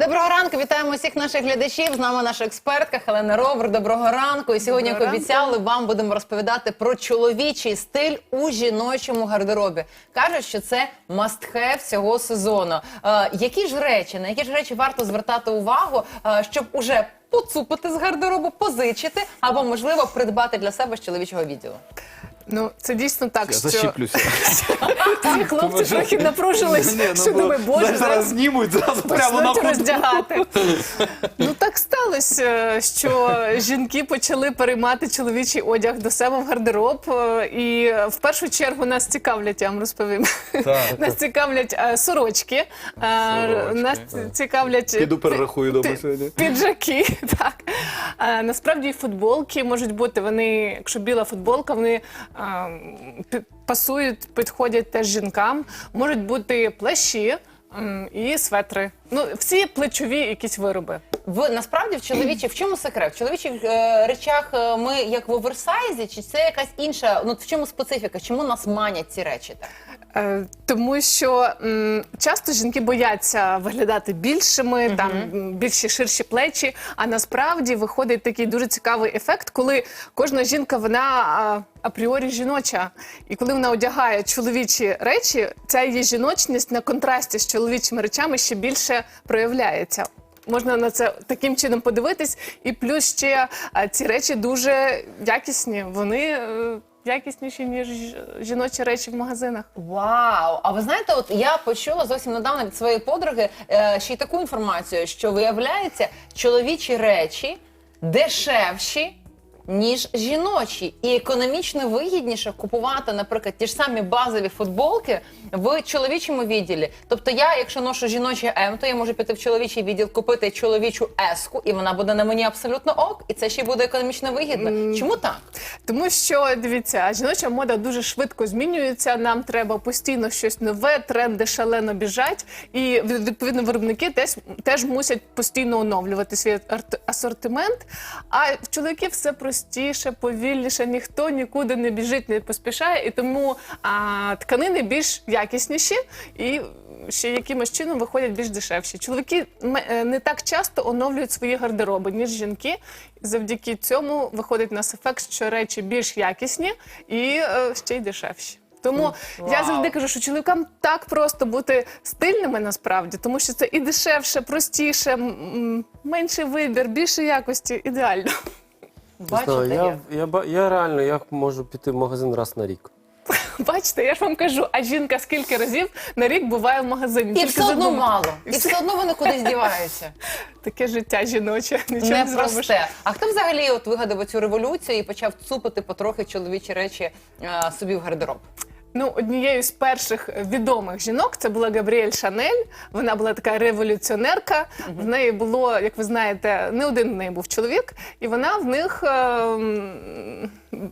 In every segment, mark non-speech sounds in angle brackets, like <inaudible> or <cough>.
Доброго ранку, вітаємо всіх наших глядачів. З нами наша експертка Хелена Ровер. Доброго ранку. І сьогодні, як Доброго обіцяли, вам будемо розповідати про чоловічий стиль у жіночому гардеробі. Кажуть, що це must-have цього сезону. Е, які ж речі, на які ж речі варто звертати увагу, е, щоб уже поцупити з гардеробу, позичити або можливо придбати для себе з чоловічого відділу? Ну, це дійсно так, Я що защіплюся. <laughs> ці хлопці трохи напружились, Ні, ну, що бо думаю, боже, зараз зараз знімуть зразу прямо на почнуть ходу. роздягати. Ну так сталося, що жінки почали переймати чоловічий одяг до себе в гардероб. е, І в першу чергу нас цікавлять, я вам розповім. Так. <laughs> Нас цікавлять е, сорочки, е, Сорочки, нас так. цікавлять Піду перерахую дома пі- сьогодні. Піджаки, <laughs> так. А, насправді і футболки можуть бути, вони, якщо біла футболка, вони пасують, підходять теж жінкам. Можуть бути плащі і светри. Ну, всі плечові якісь вироби. В насправді в чоловічих в чому секрет? В чоловічих е, речах е, ми як в оверсайзі, чи це якась інша? Ну в чому специфіка? Чому нас манять ці речі? Так Тому що м, часто жінки бояться виглядати більшими, там м, більші ширші плечі. А насправді виходить такий дуже цікавий ефект, коли кожна жінка вона а, апріорі жіноча. І коли вона одягає чоловічі речі, ця її жіночність на контрасті з чоловічими речами ще більше проявляється. Можна на це таким чином подивитись, і плюс ще а, ці речі дуже якісні. Вони е, якісніші ніж жіночі речі в магазинах. вау! А ви знаєте, от я почула зовсім недавно від своєї подруги е, ще й таку інформацію, що виявляється, чоловічі речі дешевші. Ніж жіночі, і економічно вигідніше купувати, наприклад, ті ж самі базові футболки в чоловічому відділі. Тобто, я, якщо ношу жіноче М, то я можу піти в чоловічий відділ, купити чоловічу еску, і вона буде на мені абсолютно ок, і це ще буде економічно вигідно. Чому так? Тому що дивіться, жіноча мода дуже швидко змінюється. Нам треба постійно щось нове, тренди шалено біжать, і відповідно виробники теж, теж мусять постійно оновлювати свій асортимент. А в чоловіків все простіше, повільніше, ніхто нікуди не біжить, не поспішає, і тому а, тканини більш якісніші і. Ще якимось чином виходять більш дешевші. Чоловіки е, не так часто оновлюють свої гардероби, ніж жінки. Завдяки цьому виходить нас ефект, що речі більш якісні і е, ще й дешевші. Тому я завжди кажу, що чоловікам так просто бути стильними насправді, тому що це і дешевше, простіше, менший вибір, більше якості, ідеально. Бачите, Знаю, як? я, я, ба- я реально я можу піти в магазин раз на рік. <laughs> Бачите, я ж вам кажу, а жінка скільки разів на рік буває в магазині? І Тільки все одно мало, І все одно вони кудись діваються. <laughs> Таке життя жіноче, <laughs> нічого не, зробиш. Непросте. А хто взагалі от вигадав цю революцію і почав цупити потрохи чоловічі речі е, собі в гардероб? Ну, однією з перших відомих жінок це була Габріель Шанель. Вона була така революціонерка. В неї було, як ви знаєте, не один в неї був чоловік, і вона в них ем,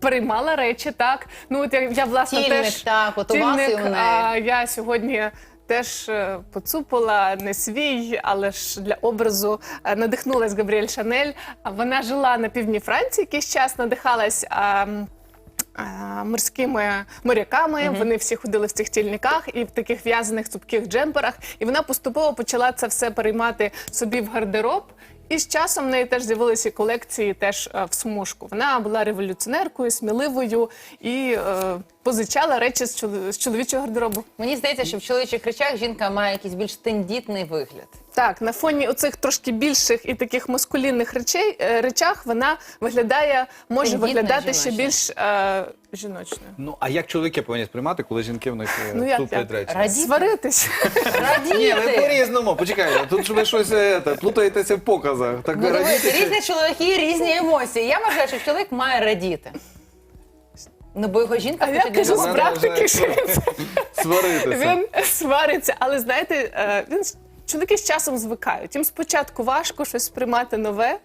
переймала речі. Так, ну от я, я власне Тільник, теж так, от у вас і у неї. а я сьогодні. Теж е, поцупила не свій, але ж для образу е, надихнулась Габріель Шанель. Вона жила на півдні Франції якийсь час, надихалась морськими моряками. Вони всі ходили в цих тільниках і в таких в'язаних цупких джемперах. І вона поступово почала це все переймати собі в гардероб. І з часом в неї теж з'явилися колекції теж е, в смужку. Вона була революціонеркою, сміливою і е, позичала речі з, чоло- з чоловічого гардеробу. Мені здається, що в чоловічих речах жінка має якийсь більш тендітний вигляд. Так, на фоні оцих трошки більших і таких маскулінних речей е, речах вона виглядає, може Тендітна, виглядати ще більш е, жіночною. Ну, а як чоловіки повинні сприймати, коли жінки в них е, Ну, як, туплять речі? Радіти. Сваритись. Ні, ви Радіти! по-різному. Почекайте, тут ж ви щось е, те, плутаєтеся в показах. Так Ну, дивіться, радіти. чи- різні чоловіки, різні емоції. Я вважаю, що чоловік має радіти. Ну, бо його жінка А я хоче кажу, з. Вона практики, що він, Сваритися. він свариться, але знаєте, е, він чоловіки з часом звикають. Їм спочатку важко щось сприймати нове,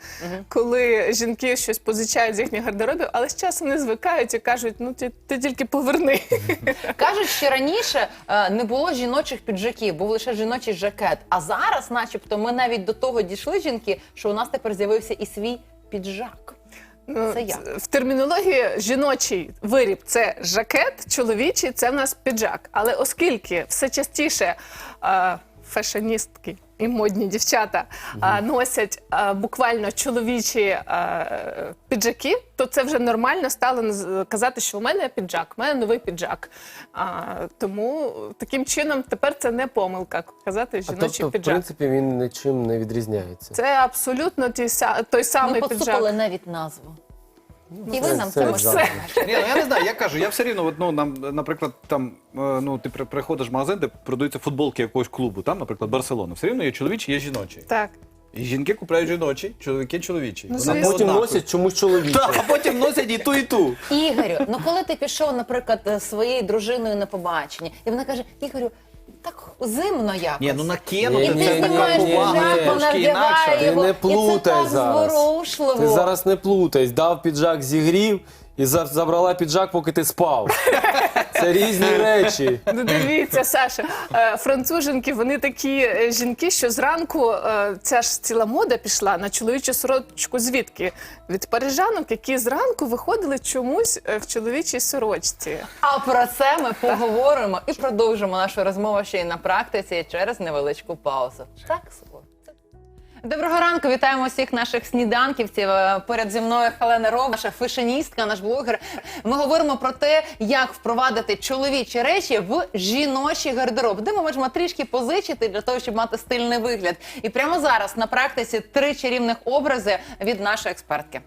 коли жінки щось позичають з їхніх гардеробів, але з часом не звикають і кажуть: ну ти, ти тільки поверни. <laughs> Кажуть, що раніше е, не було жіночих піджаків, був лише жіночий жакет. А зараз, начебто, ми навіть до того дійшли жінки, що у нас тепер з'явився і свій піджак. Ну, Це як? В термінології жіночий виріб це жакет, чоловічий це в нас піджак. Але оскільки все частіше е, фешеністки і модні дівчата е, носять буквально чоловічі е, піджаки, то це вже нормально стало наз- казати, що у мене піджак, у мене новий піджак. А, тому таким чином тепер це не помилка казати А жіночий тобто, в піджак. принципі, він нічим не відрізняється. Це абсолютно ті са- той Ми самий піджак. поцупили навіть назву. І ви нам це можете Ні, ну я не знаю, я кажу, я все рівно, от, ну, нам, наприклад, там, е, ну, ти при- приходиш в магазин, де продаються футболки якогось клубу, там, наприклад, Барселона. Все рівно є чоловічі, є жіночі. Так. І жінки купляють жіночі, чоловіки чоловічі. Ну, Вони А звісно. потім носять чомусь чоловіче. Так, а потім носять і ту, і ту. Ігорю, ну коли ти пішов, наприклад, з своєю дружиною на побачення, і вона каже: Ігорю, так зимно якось. Ні, ну накинути І ти ні, знімаєш ні, ні, піджак, вона Трошки вдягає інакше. Ти його. не і це плутай так зараз. зворушливо. Ти зараз не плутай. Дав піджак, зігрів і за- забрала піджак, поки ти спав. Це різні речі. Ну, дивіться, Саша, е, француженки, вони такі е, жінки, що зранку е, ця ж ціла мода пішла на чоловічу сорочку. Звідки? Від парижанок, які зранку виходили чомусь е, в чоловічій сорочці. А про це ми поговоримо і продовжимо нашу розмову ще й на практиці через невеличку паузу. Так. Доброго ранку, вітаємо всіх наших сніданківців. Перед зі мною Хелена Ров, наша фешеністка, наш блогер. Ми говоримо про те, як впровадити чоловічі речі в жіночий гардероб, де ми можемо трішки позичити для того, щоб мати стильний вигляд. І прямо зараз на практиці три чарівних образи від нашої експертки.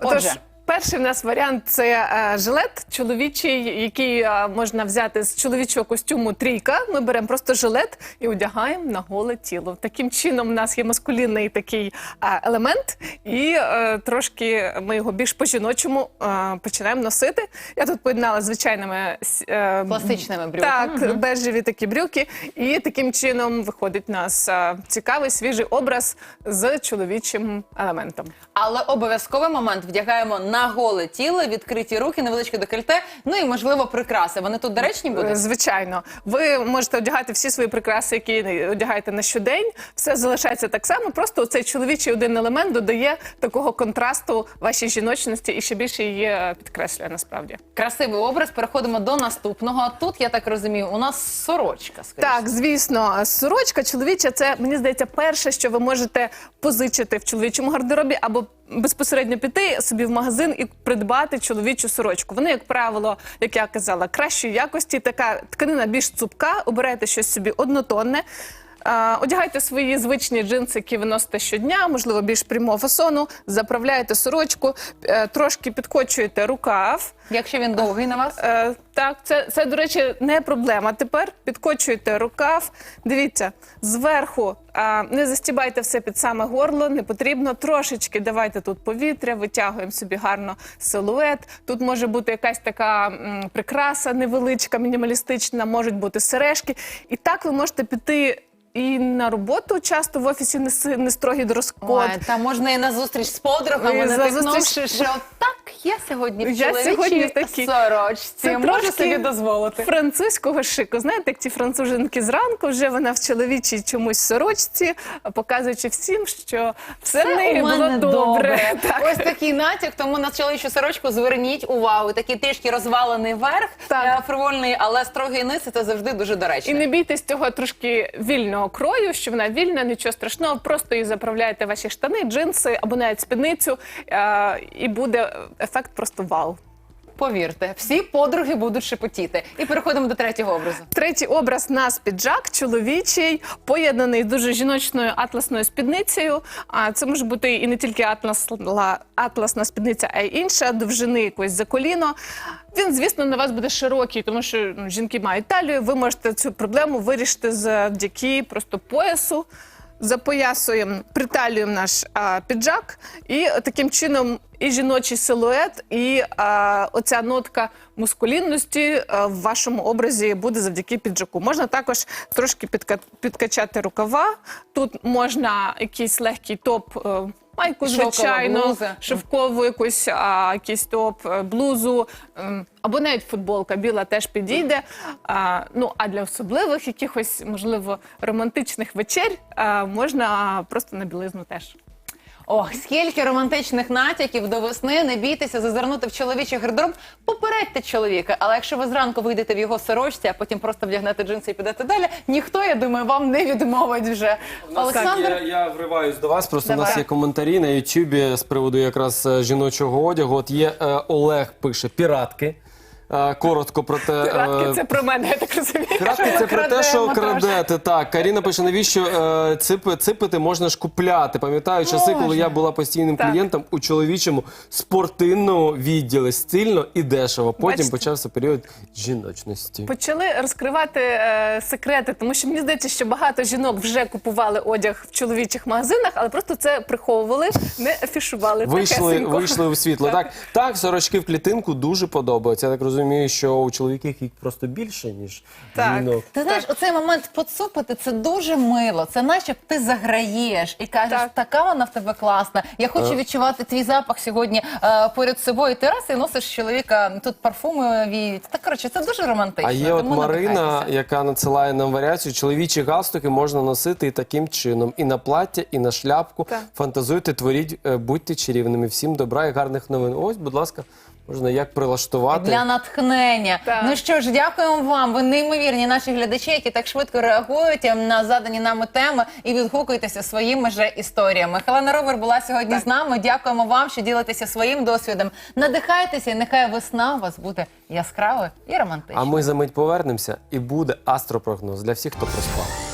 Отже. Перший в нас варіант це е, жилет чоловічий, який е, можна взяти з чоловічого костюму трійка. Ми беремо просто жилет і одягаємо на голе тіло. Таким чином, у нас є маскулінний такий е, елемент, і е, трошки ми його більш по-жіночому е, починаємо носити. Я тут поєднала з звичайними е, Класичними брюками. Так, бежеві такі брюки. І таким чином виходить у нас е, цікавий свіжий образ з чоловічим елементом. Але обов'язковий момент вдягаємо на голе тіло, відкриті руки, невеличке декольте, ну і можливо прикраси. Вони тут доречні Е, будуть? Звичайно, ви можете одягати всі свої прикраси, які одягаєте на щодень. Все залишається так само. Просто цей чоловічий один елемент додає такого контрасту вашій жіночності і ще більше її е, підкреслює насправді. Красивий образ. Переходимо до наступного. Тут я так розумію, у нас сорочка. скоріше. Так, звісно, сорочка чоловіча це мені здається перше, що ви можете позичити в чоловічому гардеробі або безпосередньо піти собі в магазин і придбати чоловічу сорочку. Вони, як правило, як я казала, кращої якості. Така тканина більш цупка. Обирайте щось собі однотонне. Одягайте свої звичні джинси, які ви носите щодня, можливо, більш прямого фасону, заправляєте сорочку, е, трошки підкочуєте рукав. Якщо він довгий на вас. Е, так, це, це, до речі, не проблема. Тепер підкочуєте рукав. Дивіться, зверху не застібайте все під саме горло, не потрібно. Трошечки давайте тут повітря, витягуємо собі гарно силует. Тут може бути якась така прикраса невеличка, мінімалістична, можуть бути сережки. І так ви можете піти. І на роботу часто в офісі не, си- не строгий дрес-код. Ой, та можна і на зустріч з подругами, І за натикнувши, що так, я сьогодні в Я чоловічій сьогодні в такій. сорочці. Це Можу трошки собі дозволити. французького шику. Знаєте, як ті француженки зранку, вже вона в чоловічій чомусь сорочці, показуючи всім, що все, в неї у було мене добре. <laughs> Так. Ось такий натяк, тому на чоловічу сорочку зверніть увагу. Такий трішки розвалений верх, Так. е, фривольний, але строгий низ це завжди дуже доречно. І не бійтесь цього трошки вільного крою, що вона вільна, нічого страшного. Просто її заправляєте в ваші штани, джинси або навіть спідницю, е, і буде ефект просто вау. Повірте, всі подруги будуть шепотіти. І переходимо до третього образу. Третій образ нас піджак, чоловічий, поєднаний дуже жіночною атласною спідницею. А це може бути і не тільки атласла, атласна спідниця, а й інша, довжини якось за коліно. Він, звісно, на вас буде широкий, тому що ну, жінки мають талію. Ви можете цю проблему вирішити завдяки просто поясу. Запоясуємо, приталюємо наш а, піджак, і таким чином і жіночий силует, і а, оця нотка мускулінності а, в вашому образі буде завдяки піджаку. Можна також трошки підка- підкачати рукава. Тут можна якийсь легкий топ. е, Майку, звичайно, шовкову якусь а, якийсь топ, е, блузу ем, або навіть футболка біла теж підійде. А, ну а для особливих якихось, можливо, романтичних вечер а, можна просто на білизну теж. Ох, скільки романтичних натяків до весни. Не бійтеся зазирнути в чоловічий гардероб. Попередьте чоловіка. Але якщо ви зранку вийдете в його сорочці, а потім просто вдягнете джинси і підете далі, ніхто, я думаю, вам не відмовить вже. Я, Олександр, я вриваюсь до вас. Просто у нас є коментарі на Ютубі з приводу якраз е, жіночого одягу. От є е, Олег пише піратки. Коротко про те. е, Піратки це про мене, я так розумію. Піратки це про те, що крадете. Так, Каріна пише, навіщо е, ципи, ципити можна ж купляти. Пам'ятаю часи, коли я була постійним Так. клієнтом у чоловічому спортивному відділі стильно і дешево. Потім Бачите? почався період жіночності. Почали розкривати е, секрети, тому що мені здається, що багато жінок вже купували одяг в чоловічих магазинах, але просто це приховували, не афішували. Вийшли, вийшли у світло. Так, так, сорочки в клітинку дуже подобаються. Я так розумію, що у чоловіків їх просто більше, ніж Так. жінок. Ти знаєш, оцей момент поцупити це дуже мило. Це наче ти заграєш і кажеш, Так. така вона в тебе класна. Я хочу відчувати твій запах сьогодні е, поряд собою. Ти раз і носиш чоловіка тут парфуми віють. Так коротше, це дуже романтично. А є от тому Марина, надихайтеся. яка надсилає нам варіацію. Чоловічі галстуки можна носити і таким чином. І на плаття, і на шляпку. Так. Фантазуйте, творіть, е, будьте чарівними. Всім добра і гарних новин. Ось, будь ласка, можна як прилаштувати. Для натхнення. Так. Ну що ж, дякуємо вам. Ви неймовірні наші глядачі, які так швидко реагують на задані нами теми і відгукуєтеся своїми же історіями. Хелена Ровер була сьогодні з нами. Дякуємо вам, що ділитеся своїм досвідом. Надихайтеся, і нехай весна у вас буде яскравою і романтичною. А ми за мить повернемося і буде астропрогноз для всіх, хто проспав.